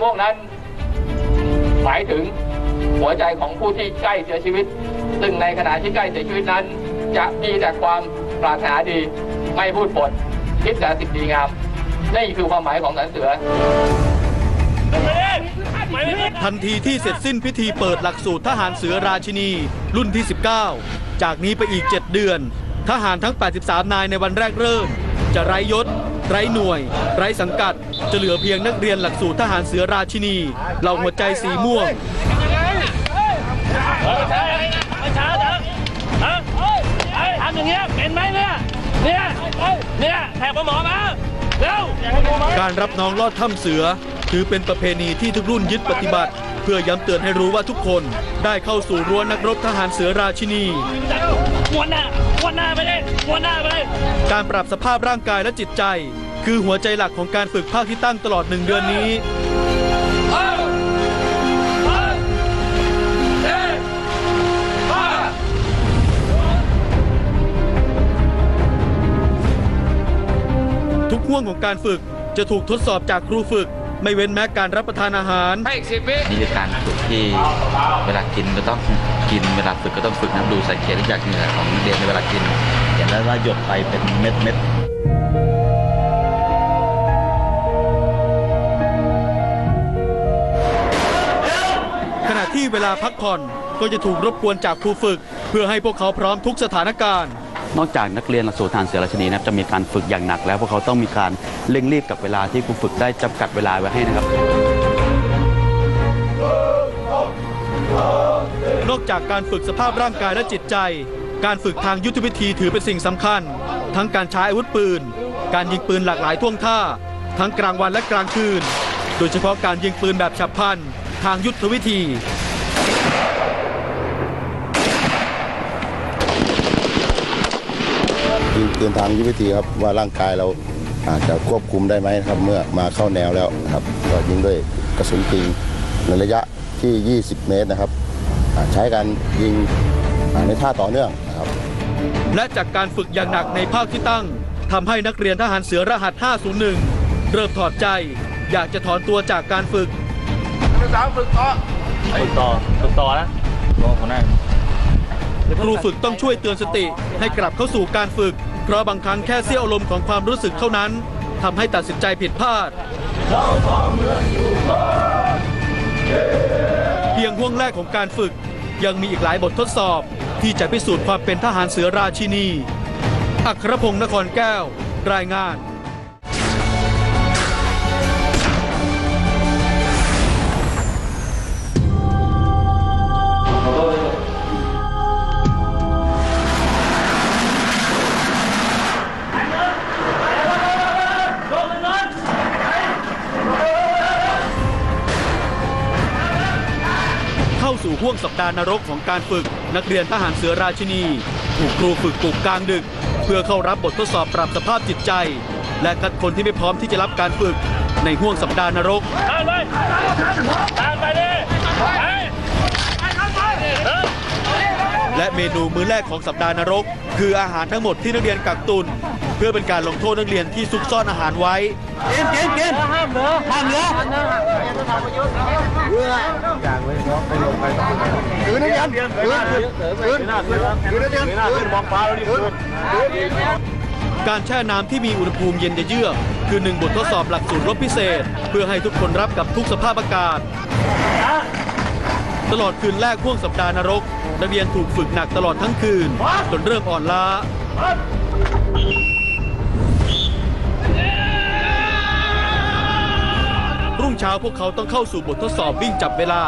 ม่วงนั้น หมายถึงหัวใจของผู้ที่ใกล้เสียชีวิต ซึ่งในขณะที่ใกล้เสียชีวิตนั้น จะมีแต่ความปรารถนาดี ไม่พูดปด คิดแต่สิ่งดีงาม นี่คือความหมายของสันเสือทันทีที่เสร็จสิ้นพิธีเปิดหลักสูตรทหารเสือราชินี รุ่นที่ 19 จากนี้ไปอีก 7 เดือน ทหารทั้ง 83 นายในวันแรกเริ่ม จะไร้ยศ ไร้หน่วย ไร้สังกัด จะเหลือเพียงนักเรียนหลักสูตรทหารเสือราชินีเหล่าหัวใจสีม่วงทำอย่างเงี้ยเป็นไหมเนี่ย เนี่ย เนี่ยแถบหมอมาเร็วการรับน้องลอดถ้ำเสือ ถือเป็นประเพณีที่ทุกรุ่นยึดปฏิบัติ พื่อย้ำเตือนให้รู้ว่าทุกคนได้เข้าสู่รั้วนักรบทหารเสือราชินีวนหน้าวนหน้าไปเลยวนหน้าไปเลยการปรับสภาพร่างกายและจิตใจ คือหัวใจหลักของการฝึกภาคที่ตั้งตลอดหนึ่งเดือนนี้ ทุกห่วงของการฝึกจะถูกทดสอบจากครูฝึก ไม่เว้นแม้การรับประทานอาหารนี่คือการฝึกที่เวลากินก็ต้องกินเวลาฝึกก็ต้องฝึกนะดูสังเกตได้จากเหงื่อของนักเรียนในเวลากิน เห็นแล้วว่าหยดไปเป็นเม็ดเม็ดขณะที่เวลาพักผ่อนก็จะถูกรบกวนจากครูฝึก เพื่อให้พวกเขาพร้อมทุกสถานการณ์ นอกจากนักเรียนหลักสูตรทหารเสือราชนีนะครับจะมีการฝึกอย่างหนัก แล้วพวกเขาต้องมีการเร่งรีบกับเวลาที่ครูฝึกได้จำกัดเวลาไว้ให้นะครับ นอกจากการฝึกสภาพร่างกายและจิตใจ การฝึกทางยุทธวิธีถือเป็นสิ่งสำคัญ ทั้งการใช้อาวุธปืน การยิงปืนหลากหลายท่วงท่า ทั้งกลางวันและกลางคืน โดยเฉพาะการยิงปืนแบบฉับพลันทางยุทธวิธี ยิงปืนทางยุทธวิธีครับว่าร่างกายเราอาจจะควบคุมได้ไหมครับเมื่อมาเข้าแนวแล้วนะครับก็ยิงด้วยกระสุนจริงในระยะที่ 20 เมตรนะครับอ่าใช้การยิงอ่าในท่าต่อเนื่องนะครับและจากการฝึกอย่างหนักในภาคที่ตั้งทำให้นักเรียนทหารเสือรหัส 501 เริ่มถอดใจ อยากจะถอนตัวจากการฝึกฝึกต่อฝึกต่อนะครูฝึกต้องช่วยเตือนสติให้กลับเข้าสู่การฝึก เพราะบางครั้งแค่เสี้ยวอารมณ์ของความรู้สึกเท่านั้นทำให้ตัดสินใจผิดพลาด เพียงห่วงแรกของการฝึกยังมีอีกหลายบททดสอบ ที่จะพิสูจน์ความเป็นทหารเสือราชินี อัครพงศ์นครแก้ว รายงาน เข้าสู่ห่วงสัปดาห์นรกของการฝึก นักเรียนทหารเสือราชินี ถูกครูฝึกปลุกกลางดึก เพื่อเข้ารับบททดสอบปรับสภาพจิตใจ และคัดคนที่ไม่พร้อมที่จะรับการฝึก ในห่วงสัปดาห์นรกตามไปตามไปดิและเมนูมื้อแรกของสัปดาห์นรก คืออาหารทั้งหมดที่นักเรียนกักตุน เพื่อเป็นการลงโทษนักเรียนที่ซุกซ่อนอาหารไว้การแช่น้ำที่มีอุณหภูมิเย็นเยือกคือหนึ่งบททดสอบหลักสูตรรบพิเศษ เพื่อให้ทุกคนรับกับทุกสภาพอากาศ ตลอดคืนแรกห่วงสัปดาห์นรก นักเรียนถูกฝึกหนักตลอดทั้งคืน จนเริ่มอ่อนล้า เช้าพวกเขาต้องเข้าสู่บททดสอบวิ่งจับเวลา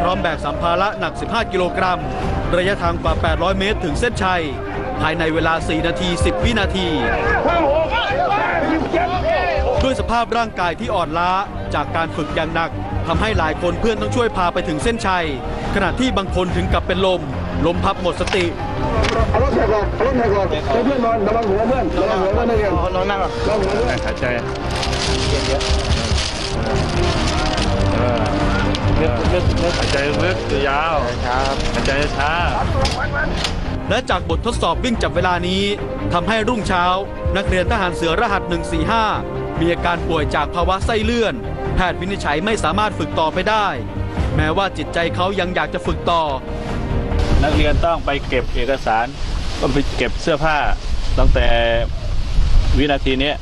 พร้อมแบกสัมภาระหนัก 15 กิโลกรัม ระยะทางกว่า 800 เมตรถึงเส้นชัย ภายในเวลา 4 นาที 10 วินาทีด้วยสภาพร่างกายที่อ่อนล้าจากการฝึกอย่างหนักทำให้หลายคนเพื่อนต้องช่วยพาไปถึงเส้นชัย ขณะที่บางคนถึงกับเป็นลม ล้มพับหมดสติเอารถแท็กก่อนเอารถแท็กก่อนให้เพื่อนนอนระวังหัวเพื่อนระวังหัวเพื่อนนักเรียนนอนนั่งก่อนระวังหัวเพื่อนหายใจ เออลึกลึกลึกหายใจลึกยาวหายใจช้า และจากบททดสอบวิ่งจับเวลานี้ทำให้รุ่งเช้า นักเรียนทหารเสือรหัส 145 มีอาการป่วยจากภาวะไส้เลื่อน แพทย์วินิจฉัยไม่สามารถฝึกต่อไปได้ แม้ว่าจิตใจเขายังอยากจะฝึกต่อ นักเรียนต้องไปเก็บเอกสารต้องไปเก็บเสื้อผ้า ตั้งแต่วินาทีนี้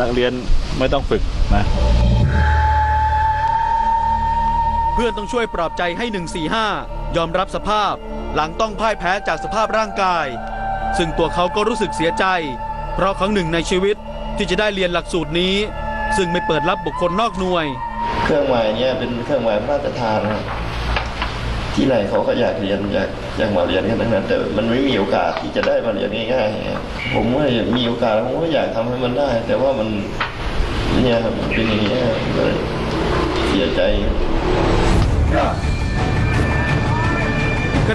นักเรียนไม่ต้องฝึกนะ เพื่อนต้องช่วยปลอบใจให้ 145 ยอมรับสภาพ หลังต้องพ่ายแพ้จากสภาพร่างกาย ซึ่งตัวเขาก็รู้สึกเสียใจ เพราะครั้งหนึ่งในชีวิตที่จะได้เรียนหลักสูตรนี้ ซึ่งไม่เปิดรับบุคคลนอกหน่วย เครื่องหมายเนี่ยเป็นเครื่องหมายพระราชทานนะที่ไหนเขาก็อยากเรียนอยากอยากมาเรียนกันทั้งนั้นแต่มันไม่มีโอกาสที่จะได้มาเรียนง่ายๆผมว่ามีโอกาสผมก็อยากทำให้มันได้ แต่ว่ามันเนี่ยครับมันเป็นอย่างนี้เลยเสียใจ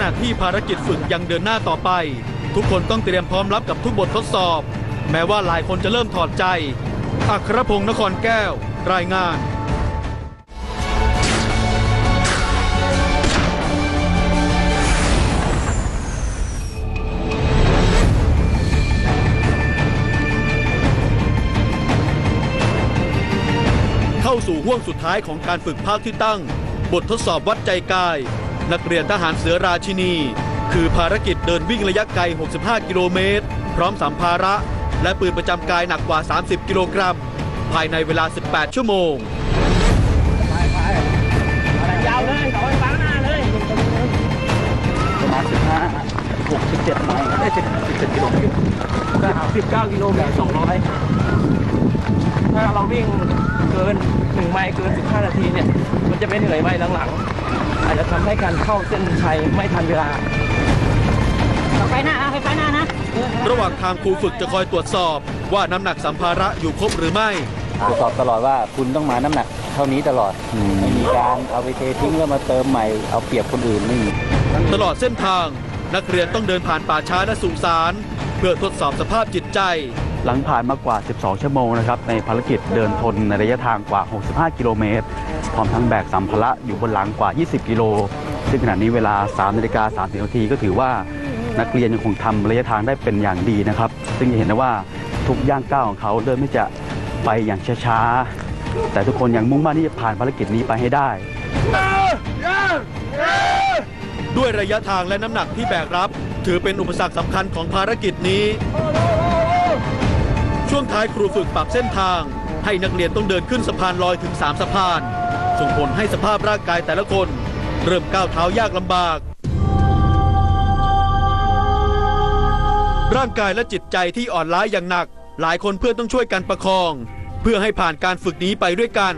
ณะที่ภารกิจฝึกยังเดินหน้าต่อไป ทุกคนต้องเตรียมพร้อมรับกับทุกบททดสอบ แม้ว่าหลายคนจะเริ่มถอดใจ อัครพงศ์นครแก้ว รายงานเข้าสู่ห่วงสุดท้ายของการฝึกภาคที่ตั้ง บททดสอบวัดใจกาย นักเรียนทหารเสือราชินี คือภารกิจเดินวิ่งระยะไกล 65 กิโลเมตร พร้อมสัมภาระ และปืนประจำกายหนักกว่า 30 กิโลกรัม ภายในเวลา 18 ชั่วโมง ยาวเลยต่อไปฟ้าหน้าเลยประมาณ15 67ไมล์ได้17กิโลเมตร19กิโลเมตร200ถ้าเราวิ่งเกิน1ไมล์เกิน15นาทีเนี่ย มันจะไม่เหนื่อยไมล์หลังๆ อาจจะทำให้การเข้าเส้นชัยไม่ทันเวลาไฟหน้านะไฟหน้านะ ระหว่างทางครูฝึกจะคอยตรวจสอบ ว่าน้ำหนักสัมภาระอยู่ครบหรือไม่ตรวจสอบตลอดว่าคุณต้องมาน้ำหนักเท่านี้ตลอดไม่มีการเอาไปเททิ้งแล้วมาเติมใหม่เอาเปรียบคนอื่นไม่มีตลอดเส้นทาง นักเรียนต้องเดินผ่านป่าช้าและสุสานเพื่อทดสอบสภาพจิตใจ หลังผ่านมากว่า 12 ชั่วโมงนะครับในภารกิจเดินทนในระยะทางกว่า 65 กิโลเมตร พร้อมทั้งแบกสัมภาระอยู่บนหลังกว่า 20 กิโล ซึ่งขณะนี้เวลา 3 นาฬิกา 30 นาทีก็ถือว่านักเรียนยังคงทำระยะทางได้เป็นอย่างดีนะครับ ซึ่งจะเห็นได้ว่าทุกย่างก้าวของเขาเริ่มที่จะไปอย่างช้าๆ แต่ทุกคนยังมุ่งมั่นที่จะผ่านภารกิจนี้ไปให้ได้ ด้วยระยะทางและน้ำหนักที่แบกรับ ถือเป็นอุปสรรคสำคัญของภารกิจนี้ ท้ายครูฝึกปรับเส้นทาง ให้นักเรียนต้องเดินขึ้นสะพานลอยถึง 3 สะพาน ส่งผลให้สภาพร่างกายแต่ละคน เริ่มก้าวเท้ายากลำบาก ร่างกายและจิตใจที่อ่อนล้าอย่างหนัก หลายคนเพื่อนต้องช่วยกันประคอง เพื่อให้ผ่านการฝึกนี้ไปด้วยกัน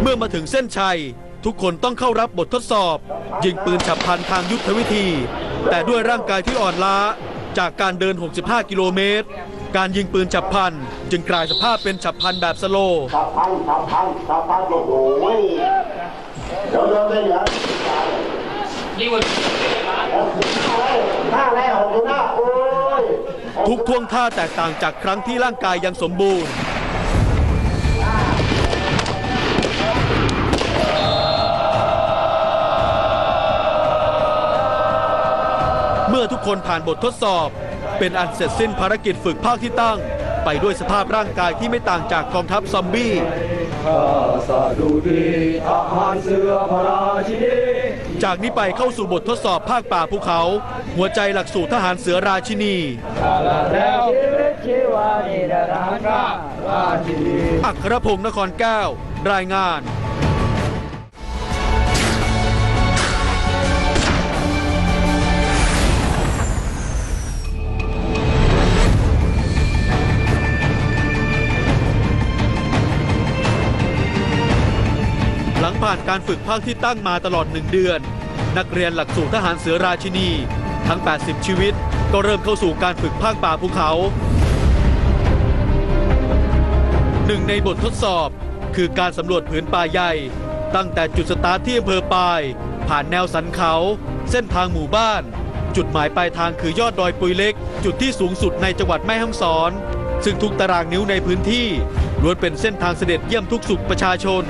เมื่อมาถึงเส้นชัย ทุกคนต้องเข้ารับบททดสอบ ยิงปืนฉับพลันทางยุทธวิธี แต่ด้วยร่างกายที่อ่อนล้าจากการเดิน 65 กิโลเมตร การยิงปืนฉับพลัน จึงกลายสภาพเป็นฉับพลันแบบสโลว์ทุกท่วงท่าแตกต่างจากครั้งที่ร่างกายยังสมบูรณ์ คนผ่านบททดสอบ เป็นอันเสร็จสิ้นภารกิจฝึกภาคที่ตั้ง ไปด้วยสภาพร่างกายที่ไม่ต่างจากกองทัพซอมบี้จากนี้ไปเข้าสู่บททดสอบภาคป่าภูเขา หัวใจหลักสูตรทหารเสือราชินีอัครพงศ์นครแก้ว รายงาน ผ่านการฝึกภาคที่ตั้งมาตลอดหนึ่งเดือน นักเรียนหลักสูตรทหารเสือราชินี ทั้ง 80 ชีวิต ก็เริ่มเข้าสู่การฝึกภาคป่าภูเขาหนึ่งในบททดสอบคือการสำรวจผืนป่าใหญ่ ตั้งแต่จุดสตาร์ทที่อำเภอปาย ผ่านแนวสันเขา เส้นทางหมู่บ้าน จุดหมายปลายทางคือยอดดอยปุยเล็ก จุดที่สูงสุดในจังหวัดแม่ฮ่องสอน ซึ่งทุกตารางนิ้วในพื้นที่ล้วนเป็นเส้นทางเสด็จเยี่ยมทุกสุขประชาชน